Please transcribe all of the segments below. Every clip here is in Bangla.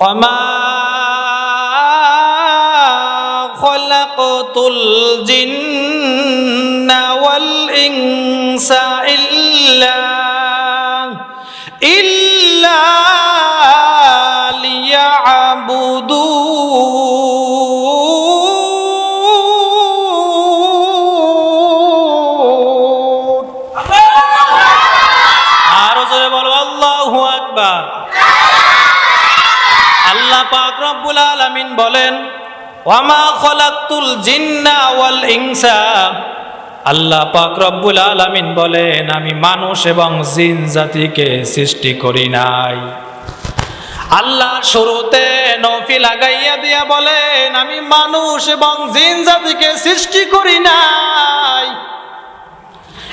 وما خلقت الجن والإنس বলেন আল্লাহ বলেন, আমি মানুষ এবং জিন জাতিকে সৃষ্টি করি নাই। আল্লাহ শুরুতে নফি লাগাইয়া দিয়া বলেন, আমি মানুষ এবং জিন জাতিকে সৃষ্টি করি নাই।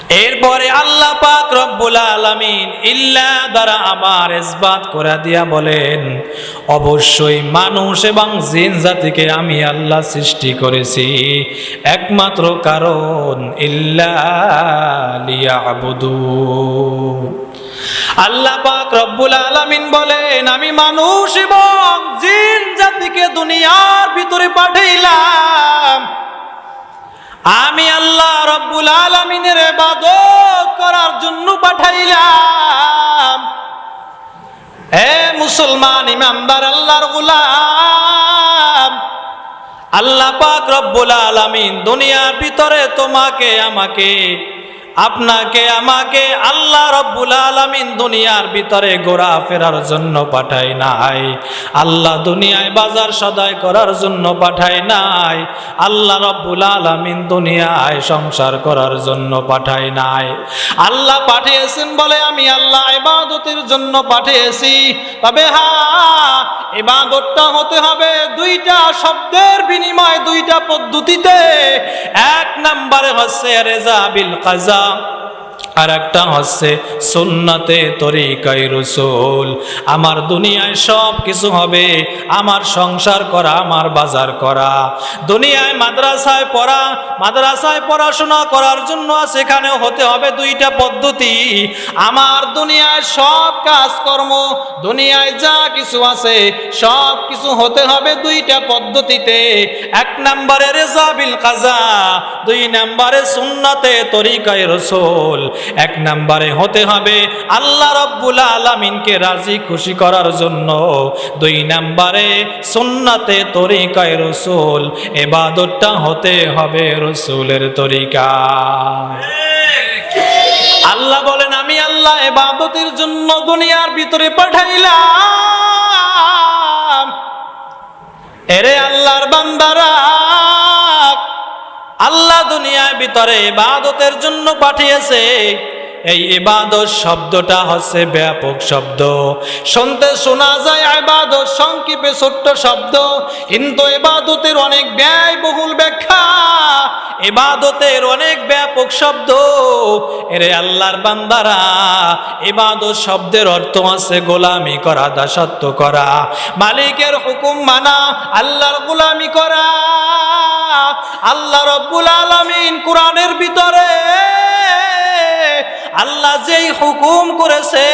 এরপরে আল্লাহ পাক রব্বুল আলামিন ইল্লা দ্বারা আমার ইসবাত করে দিয়া বলেন, অবশ্যই মানুষ এবং জিন জাতিকে আমি আল্লাহ সৃষ্টি করেছি। একমাত্র কারণ ইল্লা লিয়াবুদু আল্লাহ পাক রব্বুল আলামিন বলেন, আমি মানুষ এবং জিন জাতিকে দুনিয়ার ভিতরে পাঠাইলাম। আমি আল্লাহ রব্বুল আলমিনের ইবাদত করার জন্য পাঠাইলাম। হে মুসলমান ইমানদার আল্লাহর গুলাম, আল্লাহ পাক রব্বুল আলমিন দুনিয়ার ভিতরে তোমাকে, আমাকে আপনাকে, আমাকে আল্লাহ রব্বুল আলামিন দুনিয়ার ভিতরে ঘোরা ফেরার জন্য পাঠায় নাই। আল্লাহ দুনিয়ায় বাজার সদায় করার জন্য পাঠায় নাই। আল্লাহ রব্বুল আলামিন দুনিয়ায় সংসার করার জন্য পাঠায় নাই। আল্লাহ পাঠিয়েছেন বলে আমি আল্লাহ ইবাদতের জন্য পাঠিয়েছি। তবে হ্যাঁ ইবাদতটা হতে হবে দুইটা শব্দের বিনিময় দুইটা পদ্ধতিতে। এক নম্বরে হচ্ছে রেজা বিল কাজা। আর একটা হচ্ছে সুন্নতে তরিকাই রসুল। আমার দুনিয়ায় সব কিছু হবে, আমার সংসার করা, আমার বাজার করা। দুনিয়ায় মাদ্রাসায় পড়া, মাদ্রাসায় পড়াশোনা করার জন্য সেখানে হতে হবে দুইটা পদ্ধতি। আমার দুনিয়ায় সব কাজকর্ম, দুনিয়ায় যা কিছু আছে, সব কিছু হতে হবে দুইটা পদ্ধতিতে। এক নম্বরে রেজাবিল কাজা দুই নম্বরে সুন্নতে তরিকায় রসুল, এক নম্বরে হতে হবে আল্লাহ রব্বুল আলমিনকে রাজি খুশি করার জন্য। দুই নম্বরে সুন্নাতে তরিকায় এবাদতটা হতে হবে রসুলের তরিকা আল্লাহ বলেন, আমি আল্লাহ এবাদতের জন্য দুনিয়ার ভিতরে পাঠাইলাম। এরে আল্লাহর বান্দারা আল্লাহ দুনিয়ার ভিতরে ইবাদতের জন্য পাঠিয়েছে। এই ইবাদত শব্দটা হচ্ছে ব্যাপক শব্দ। শুনতে শোনা যায় ইবাদত সংক্ষেপে ছোট্ট শব্দ। কিন্তু ইবাদতের অনেক ব্যয়বহুল ব্যাখ্যা। ইবাদতের অনেক ব্যাপক শব্দ। এরে আল্লাহর বান্দারা, ইবাদত শব্দের অর্থ আছে গোলামি করা, দাসত্ব করা। মালিকের হুকুম মানা, আল্লাহর গোলামি করা। আল্লাহ রব্বুল আলমিন কোরআনের ভিতরে আল্লাহ যেই হুকুম করেছে,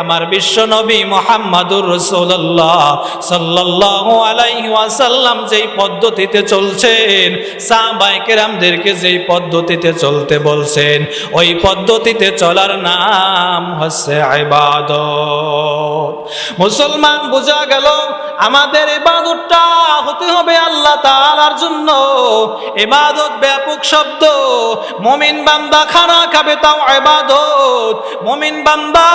আমার বিশ্ব নবী মোহাম্মদুর রসুল্লাহ সাল্লাহ আলাইহি ওয়াসাল্লাম যেই পদ্ধতিতে চলছেন সাহাবাই কেরামদেরকে যেই পদ্ধতিতে চলতে বলছেন, ওই পদ্ধতিতে চলার নাম হচ্ছে ইবাদত। মুসলমান বোঝা গেল, আমাদের ইবাদতটা হতে হবে আল্লাহ তাআলার জন্য। ইবাদত ব্যাপক শব্দ, মমিন বান্দা খানা খাবে তাও ইবাদত। মমিন বান্দা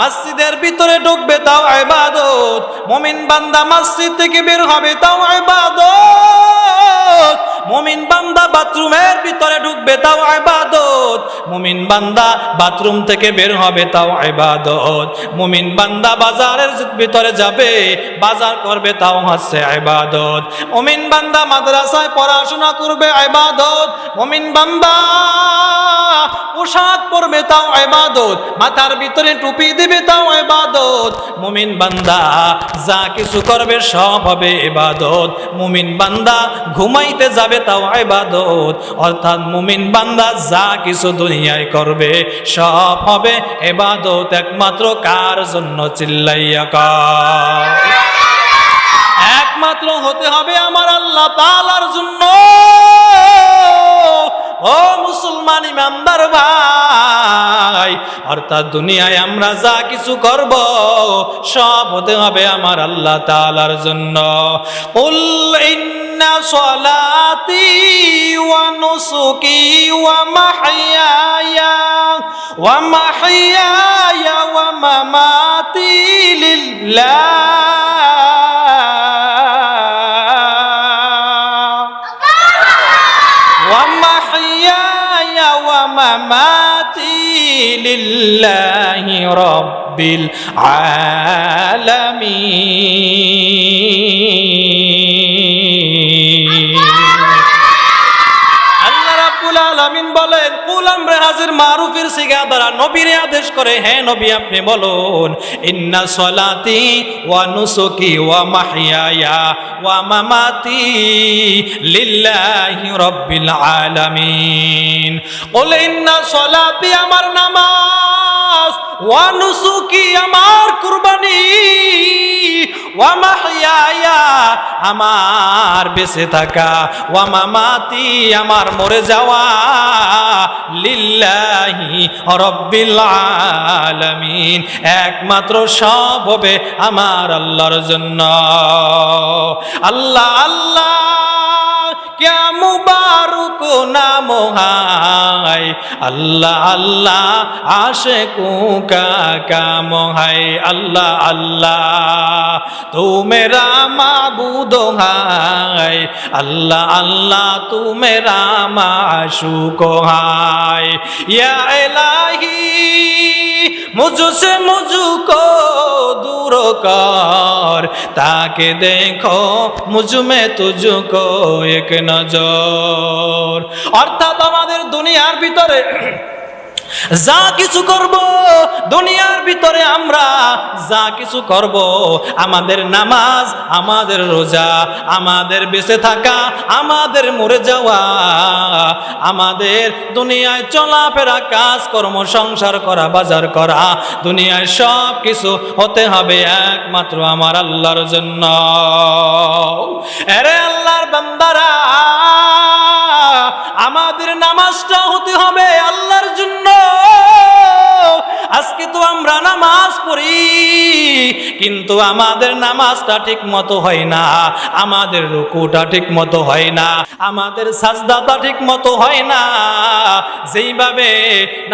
মসজিদের ভিতরে ঢুকবে, তাও ইবাদত। মমিন বান্দা মসজিদ থেকে বের হবে, তাও ইবাদত। মমিন বান্দা বাথরুমের ভিতরে ঢুকবে, তাও ইবাদত। মুমিন বান্দা বাথরুম থেকে বের হবে, তাও ইবাদত। মুমিন বান্দা বাজারের ভিতরে যাবে, বাজার করবে, তাও হচ্ছে ইবাদত। মুমিন বান্দা মাদ্রাসায় পড়াশোনা করবে, ইবাদত। মুমিন বান্দা পোশাক পরবে তাও ইবাদত, মাথার ভিতরে টুপি দিবে তাও ইবাদত। মুমিন বান্দা যা কিছু করবে সব হবে ইবাদত। মুমিন বান্দা ঘুমাইতে যাবে তাও এবাদত অর্থাৎ মুমিন বান্দা যা কিছু দুনিয়ায় করবে সব হবে এবাদত একমাত্র কার জন্য চিল্লাইয়া কার। একমাত্র হতে হবে আমার আল্লাহ তাআলার জন্য। মুসলমান ইমানদার ভাই অর্থাৎ দুনিয়ায় আমরা যা কিছু করব, সব হতে হবে আমার আল্লাহ তালার জন্য। কুল ইন্না সলাতি ওয়া নুসুকি ওয়া لله رب العالمين. আমরে হাজির মারুফের সিগা দ্বারা নবীর আদেশ করে হ্যাঁ নবী, আপনি বলুন, ইন্না সলাতি ওয়া নুসুকি ওয়া মাহইয়ায়া ওয়া মামাতি লিল্লাহি রাব্বিল আলামিন। কুল ইন্না সলাতি আমার নামাজ, ওয়া নুসুকি আমার কুরবানি, ওয়া মাহইয়ায়া আমার বেঁচে থাকা, ওয়া মামাতি আমার মরে যাওয়া। রব্বিল একমাত্র সব হবে আমার আল্লাহর জন্য। আল্লাহ আল্লাহ। মুবারক নাম হায়। আল্লাহ আল্লাহ আশে কুকা কাম হায় আল্লাহ আল্লাহ, তুমেরা মাবুদ হায়। আল্লাহ আল্লাহ, তুমেরা মাশুক হায়। ইয়া এলাহি মুজু সে মুজু কো দূর কর তাকে দেখো মুজুমে তুজু কো এক নজর। অর্থাৎ আমাদের দুনিয়ার ভিতরে যা কিছু করব, দুনিয়ার ভিতরে আমরা যা কিছু করব, আমাদের নামাজ, আমাদের রোজা, আমাদের বেঁচে থাকা, আমাদের মরে যাওয়া, আমাদের দুনিয়ায় চলাফেরা কাজ কর্ম সংসার করা, বাজার করা, দুনিয়ায় সব কিছু হতে হবে একমাত্র আমার আল্লাহর জন্য। এরে আল্লাহর বান্দারা, আমাদের নামাজটা হতে হবে আল্লাহর জন্য। কিন্তু আমাদের নামাজটা ঠিক মতো হয় না, আমাদের রুকুটা ঠিক মতো হয় না, আমাদের সাজদাটা ঠিক মতো হয় না। যেইভাবে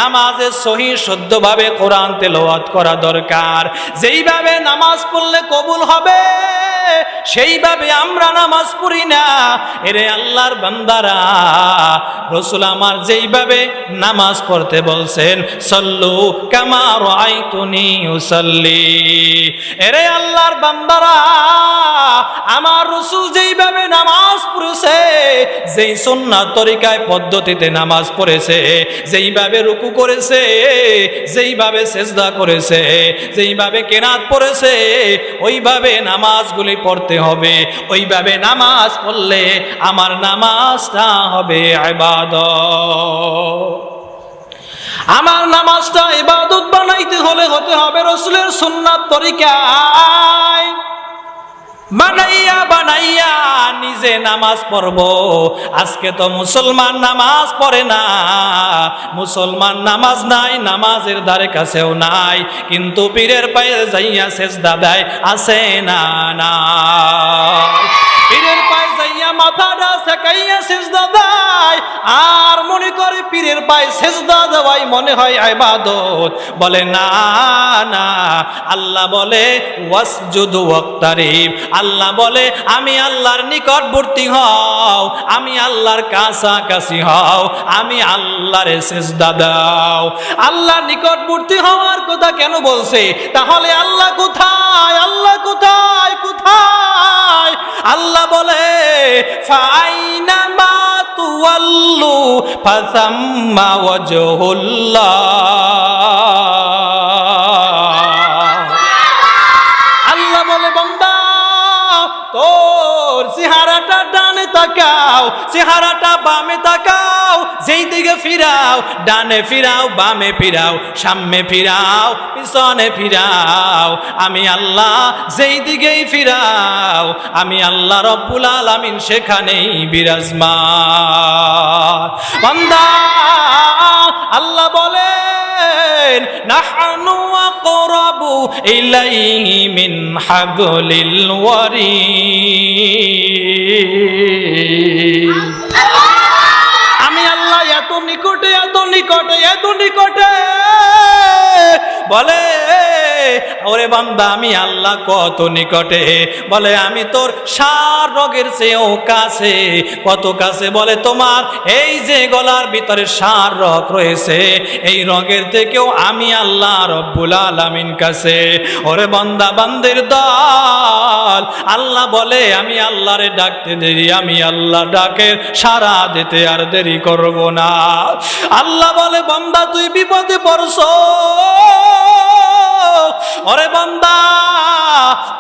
নামাজের সহি শুদ্ধভাবে কোরআন তেলাওয়াত করা দরকার, যেইভাবে নামাজ পড়লে কবুল হবে, সেইভাবে আমরা নামাজ পড়ি না। এরে আল্লাহর বান্দারা, রসুল আমার যেইভাবে নামাজ পড়তে বলছেন, সল্লু কামার আইতুনি উসল্লি। এরে আল্লাহর বান্দারা, আমার রসুল যেইভাবে নামাজ পড়েছে, যেই সন্ন্যার তরিকায় পদ্ধতিতে নামাজ পড়েছে, যেইভাবে রুকু করেছে, যেইভাবে সেজদা করেছে, যেইভাবে কেনাত পড়েছে, ওইভাবে নামাজগুলি পড়তে হবে। ওইভাবে নামাজ পড়লে আমার নামাজটা হবে আবাদ আমার নামাজটা ইবাদত বানাইতে হলে হতে হবে রসুলের সুন্নাত তরিকায়। বানাইয়া বানাইয়া নিজে নামাজ পড়ব। আজকে তো মুসলমান নামাজ পড়ে না। মুসলমান নামাজ নাই, নামাজের দ্বারে কাছেও নাই। কিন্তু পীরের পায়ে যাইয়া শেষ দেয় আছে না না পীরের আর মনে করে পীরের পায়ে দেওয়াই মনে হয় বলে, না না, আল্লাহ বলে আল্লাহ বলে, আমি আল্লাহর নিকটবর্তী হও, আমি আল্লাহর কাছাকাছি হও, আমি আল্লাহরে সেজদা দাও। আল্লাহর নিকটবর্তী হওয়ার কথা কেন বলছে? তাহলে আল্লাহ কোথায়? আল্লাহ কোথায়? কোথায়? আল্লাহ বলে আল্লাহ বলে বন্দা তোর চেহারাটা ডানে তাকাও চেহারাটা বামে তাকাও। যেই দিকে ফিরাও, ডানে ফিরাও, বামে ফিরাও, সামনে ফিরাও, পিছনে ফিরাও, আমি আল্লাহ যেই দিকেই ফিরাও, আমি আল্লাহ রব্বুল আলামিন সেখানেই বিরাজমান। আল্লাহ বলে নাহানু মিন এত নিকটে এত নিকটে এত নিকটে। বলে ওরে বান্দা, আমি আল্লাহ কত নিকটে? বলে, আমি তোর সার রোগের চেয়েও কাছে। কত কাছে? বলে, তোমার এই যে গলার ভিতরে সার রগ রয়েছে, এই রগের থেকেও আমি আল্লাহ রব্বুল আলামিন কাছে। ওরে বান্দা, বান্দের দল, আল্লাহ বলে, আমি আল্লাহরে ডাকতে দেরি, আমি আল্লাহ ডাকের সারা দিতে আর দেরি করব না। আল্লাহ বলে, বান্দা, তুই বিপদে পড়ছ। ওরে বান্দা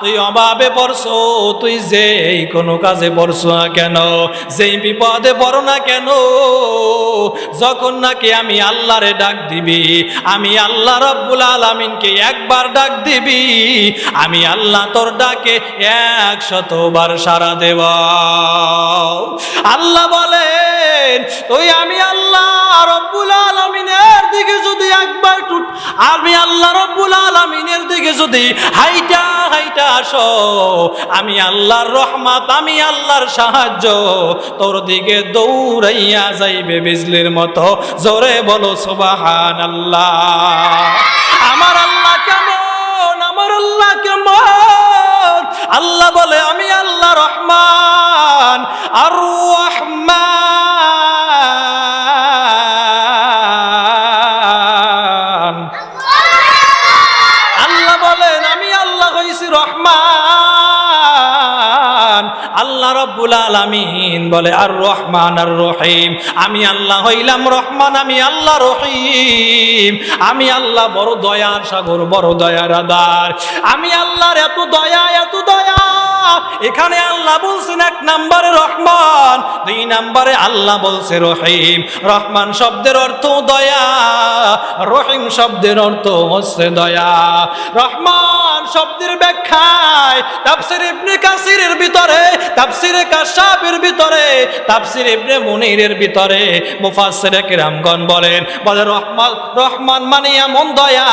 তুই অভাবে পড়ছো, তুই যেই কোনো কাজে পড়ছো না কেন? যেই বিপদে পড়ো না কেন? যখন নাকি আমি আল্লাহরে ডাক দিবি, আমি আল্লাহ রব্বুল আলামিনকে একবার ডাক দিবি, আমি আল্লাহ তোর ডাকে একশতবার সারা দেব। আল্লাহ বলেন তুই আমি আল্লাহ রব্বুল আলামিনের দিকে যদি একবার টুট, আমি আল্লাহ রব্বুল আলামিনের দিকে যদি হাইটা হাইটা আসো, আমি আল্লাহর রহমত, আমি আল্লাহর সাহায্য। তোর দিকে দৌড়াইয়া যাইবে বিজলির মতো। জোরে বলো সুবাহান আল্লাহ আমার আল্লাহ কেমন আমার আল্লাহ কেমন আল্লাহ বলে আলামিন বলে, আর রহমান, আর রহিম, আমি আল্লাহ হইলাম রহমান, আমি আল্লাহ রহিম, আমি আল্লাহ বড় দয়ার সাগর, বড় দয়ার আদার আমি আল্লাহর এত দয়া এত দয়া। এখানে আল্লাহ বলছেন এক নম্বরে রহমান, দুই নম্বরে আল্লাহ বলছে রহিম। রহমান শব্দের অর্থ দয়া, রহিম শব্দের অর্থ হচ্ছে দয়া। রহমান শব্দের ব্যাখ্যায়, তাফসির ইবনে কাসিরের ভিতরে, তাফসিরে কাশাফের ভিতরে, তাফসির ইবনে মুনিরের ভিতরে মুফাসসিরে কিরামগণ বলেন, বলে রহমান রহমান মানে এমন দয়া,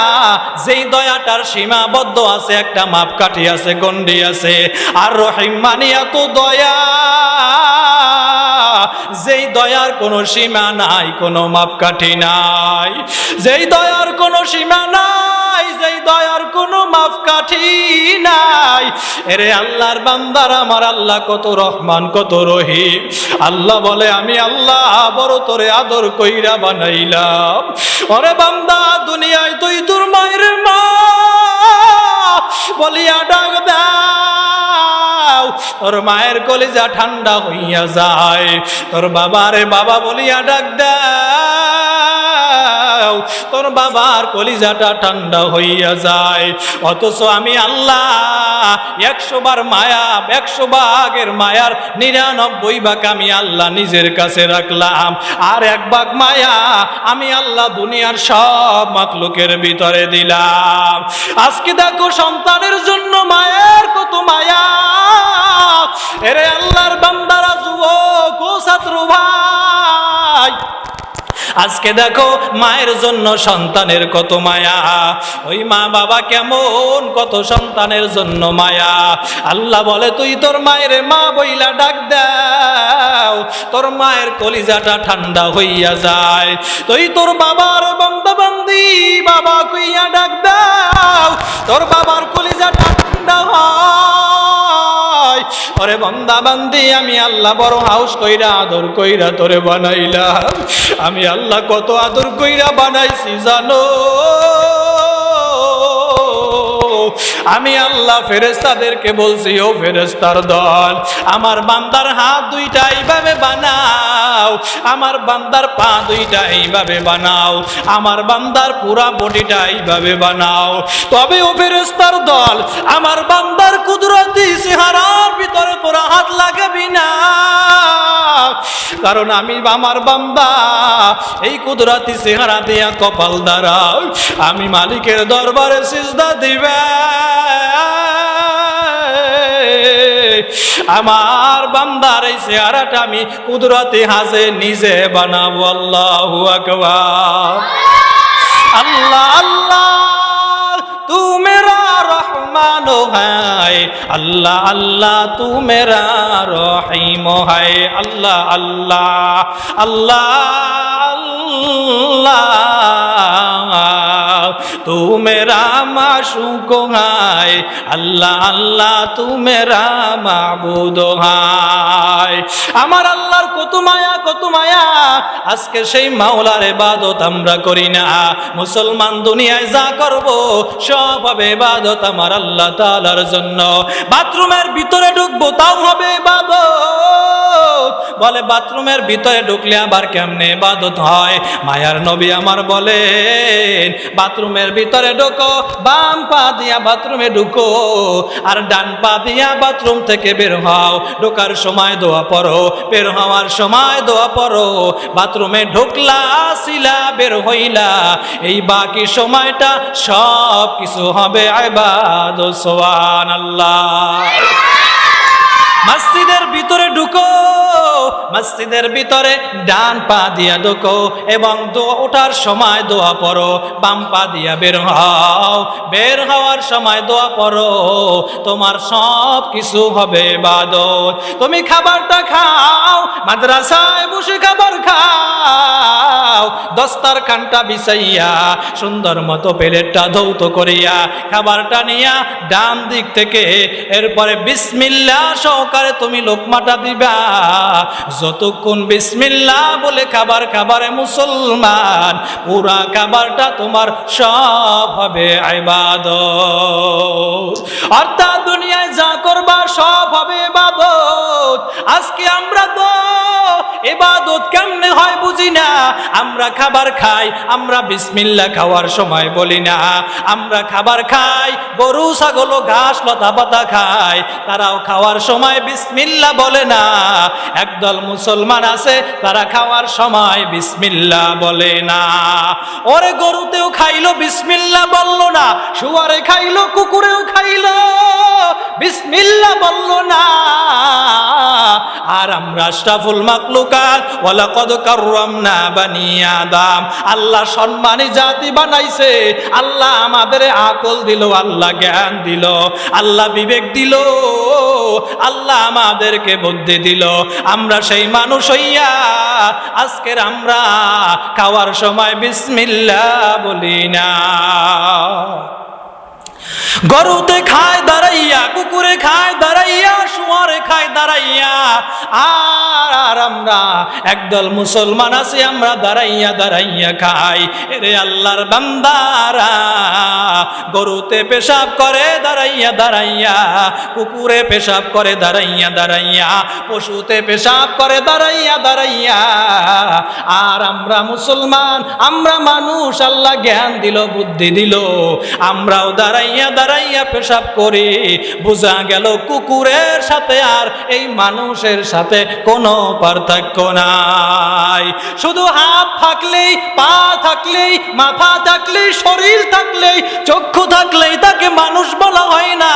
যেই দয়াটার সীমাবদ্ধ আছে, একটা মাপকাঠি আছে গন্ডি আছে, আর রহিম মানে এত দয়া, যেই দয়ার কোনো সীমা নাই, কোনো মাপকাঠি নাই, যেই দয়ার কোনো সীমা নাই কোনো মাপকাঠি নাই। এরে আল্লাহর বান্দার আমার আল্লাহ কত রহমান, কত রহিম। আল্লাহ বলে, আমি আল্লাহ, বড় তোরে আদর কইরা বানাইলাম। ওরে বান্দা, দুনিয়ায় তুই তোর মায়ের মা। বলিয়া ডাক দাও, তোর মায়ের কলিজা ঠান্ডা হইয়া যায়। তোর বাবারে বাবা বলিয়া ডাক দাও। তোর বাবার কলিজাটা ঠান্ডা হইয়া যায়। অথচ আমি আল্লাহ একশো বার মায়া, একশো ভাগের মায়ার নিরানব্বই ভাগ আমি আল্লাহ নিজের কাছে রাখলাম। আর এক ভাগ মায়া আমি আল্লাহ দুনিয়ার সব মাকলুকের ভিতরে দিলাম। আজকে দেখো সন্তানের জন্য মায়ের কত মায়া। এরে আল্লাহর বান্দারা, যুবক ও ছাত্র ভাই আজকে দেখো মায়ের জন্য সন্তানের কত মায়া। ওই মা বাবা কেমন, কত সন্তানের জন্য মায়া। আল্লাহ বলে, তুই তোর মায়ের মা বইলা ডাক দাও। তোর মায়ের কলিজাটা ঠান্ডা হইয়া যায়। তুই তোর বাবার বন্দাবন্দি বাবা কইয়া ডাক দাও। তোর বাবার কলিজাটা ঠান্ডা হয়। ওরে বন্দা বান্দি, আমি আল্লাহ বড় হাউস কইরা আদর কইরা তোরে বানাইলাম। আমি আল্লাহ কত আদর কইরা বানাইছি জানো। আমি আল্লাহ ফেরেস্তাদেরকে বলছি, ও ফেরেস্তার দল, আমার বান্দার হাত দুইটা এইভাবে বানাও, আমার বান্দার পা দুইটা এইভাবে বানাও, আমার বান্দার পুরা বডিটা এইভাবে বানাও। তবে ও ফেরেস্তার দল, আমার বান্দার কুদরতি চেহারার ভিতরে তোরা হাত লাগাবি না। কারণ আমি, আমার বান্দা, এই কুদরাতি চেহারা দিয়া কপাল দ্বারা, আমি মালিকের দরবারে সিজদা দিবে। আমার বান্দার এই চেহারাটা আমি কুদরতে হাসে, নিজে বানাবো। আল্লাহ আল্লাহ আল্লাহ তুমেরা আল্লাহ আল্লাহ তুমেরা রহিম হায় আল্লাহ আল্লাহ আল্লাহ আল্লাহ। तू मेरा माशूक है अल्लाह अल्लाह तू मेरा মাবুদ হায় আমার আল্লাহর কত মায়া কত মায়া আজকে সেই মাওলার ইবাদত আমরা করি না মুসলমান দুনিয়ায় যা করব সব হবে ইবাদত আমার আল্লাহ তাআলার জন্য বাথরুমের ভিতরে ঢুকবো তাও হবে ইবাদত বলে, বাথরুমের ভিতরে ঢুকলে আবার কেমনে ইবাদত হয়? মায়ার নবী আমার বলেন, বাথরুমের ভিতরে ঢুকো, বাম পা দিয়া বাথরুমে ঢুকো আর ডান পা দিয়া বাথরুম থেকে বের হও। ঢোকার সময় দোয়া পড়ো, বের হওয়ার সময় দোয়া পড়ো। বাথরুমে ঢুকলা, আসিলা, বের হইলা, এই বাকি সময়টা সব কিছু হবে আইবাদ সোয়ান আল্লাহ মসজিদের ভিতরে ঢুকো, মসজিদের ভিতরে ডান পা দিয়া ঢুকো এবং ওঠার সময় দোয়া পড়ো, বাম পা দিয়া বের হও, বের হওয়ার সময় দোয়া পড়ো, তোমার সব কিছু হবে বাদত তুমি খাবারটা খাও, মাদ্রাসায় বসে খাবার খাও দস্তার খানটা বিছাইয়া, সুন্দর মতো প্লেটটা ধৌত করিয়া, খাবারটা নিয়া ডান দিক থেকে, এরপরে বিসমিল্লা সহকারে তুমি লোকমাটা দিবা। যতক্ষণ বিসমিল্লা বলে খাবার খাবারে মুসলমান, পুরা খাবারটা তোমার সব হবে আইবাদ অর্থাৎ দুনিয়ায় যা করবা সব হবে ইবাদত। আজকে আমরা তো এবাদত কেমনে হয় বুঝি না? আমরা খাবার খাই, আমরা বিসমিল্লা খাওয়ার সময় বলি না। আমরা খাবার খাই, গরু, ছাগল, ঘাস, লতা পাতা খায় তারাও খাওয়ার সময় বিসমিল্লা বলে না। একদল মুসলমান আছে, তারা খাওয়ার সময় বিসমিল্লা বলে না। ওরে গরুতেও খাইলো, বিসমিল্লা বলল না। শুয়ারে খাইলো, কুকুরেও খাইলো, বিসমিল্লা বলল না। আর আমরা আশরাফুল মাকলুকাত ওয়ালাকাদ কাররামনা বানি আদম। আল্লাহ সম্মানী জাতি বানাইছে। আল্লাহ আমাদের আকল দিল, আল্লাহ জ্ঞান দিল, আল্লাহ বিবেক দিল, আল্লাহ আমাদেরকে বুদ্ধি দিল। আমরা সেই মানুষ হইয়া আজকের আমরা খাওয়ার সময় বিসমিল্লা বলি না। গরুতে খায় দাঁড়াইয়া, কুকুরে খায় দাঁড়াইয়া, শুয়ারে খায় দাঁড়াইয়া। আর আর আমরা একদল মুসলমান আছি, আমরা দাঁড়াইয়া দাঁড়াইয়া খাই। রে আল্লাহর বান্দারা, গরুতে পেশাব করে দাঁড়াইয়া দাঁড়াইয়া, কুকুরে পেশাব করে দাঁড়াইয়া দাঁড়াইয়া, পশুতে পেশাব করে দাঁড়াইয়া দাঁড়াইয়া। আর আমরা মুসলমান, আমরা মানুষ, আল্লাহ জ্ঞান দিল, বুদ্ধি দিল। আমরাও দাঁড়াইয়া দাঁড়াইয়া পেশাব করি। বোঝা গেল কুকুরের সাথে আর এই মানুষের সাথে কোনো পার্থক্য নাই। শুধু হাত থাকলেই, পা থাকলেই, মাথা থাকলেই, শরীর থাকলেই, চক্ষু থাকলেই তাকে মানুষ বলা হয় না।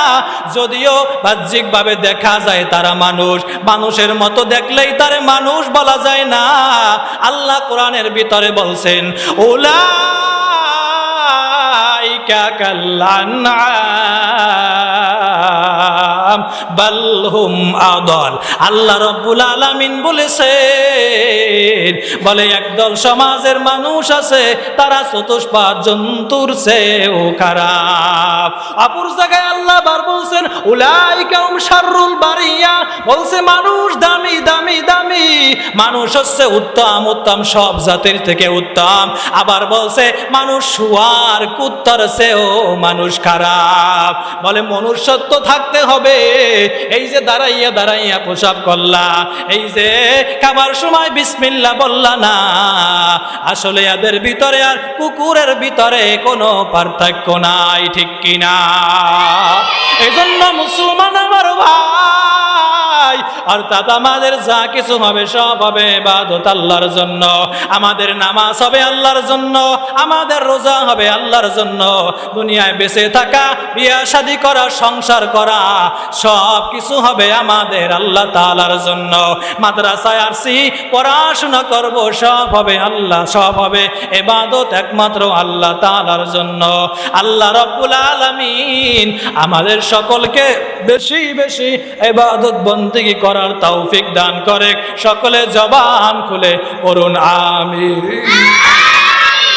যদিও বাহ্যিকভাবে দেখা যায় তারা মানুষ, মানুষের মতো দেখলেই তারে মানুষ বলা যায় না। আল্লাহ কোরআনের ভিতরে বলছেন ওলা كالأنعام. আদল। আল্লাহ রাব্বুল বলেছেন, বলে একদল সমাজের মানুষ আছে, তারা চতুষ্পাদ জন্তুর খারাপ। জায়গায় আল্লাহ বার বলছেন বলছে, মানুষ দামি দামি দামি। মানুষ হচ্ছে উত্তম উত্তম, সব জাতির থেকে উত্তম। আবার বলছে, মানুষ শুয়ার কুত্তার চেয়েও মানুষ খারাপ। বলে, মনুষ্যত্ব থাকতে হবে এই যে দাঁড়াইয়া দাঁড়াইয়া প্রসাব করলা, এই যে খাবার সময় বিসমিল্লা বললা না, আসলে এদের ভিতরে আর কুকুরের ভিতরে কোনো পার্থক্য নাই, ঠিক কিনা? এই জন্য মুসলমান আমার ভাই অর্থাৎ আমাদের যা কিছু হবে, সব হবে আল্লাহর জন্য। আমাদের নামাজ হবে আল্লাহর জন্য, আমাদের রোজা হবে আল্লাহর জন্য। দুনিয়ায় বেঁচে থাকা, বিয়া শাদি করা, সংসার করা, সব কিছু হবে আমাদের আল্লাহ তাআলার জন্য। মাদ্রাসায় আসছি, পড়াশোনা করব, সব হবে আল্লাহ, সব হবে এবাদত একমাত্র আল্লাহ তাআলার জন্য। আল্লাহ রব্বুল আলামিন আমাদের সকলকে বেশি বেশি এবাদত বন্দিগি করার তৌফিক দান করে। সকলে জবান খুলে করুন আমিন।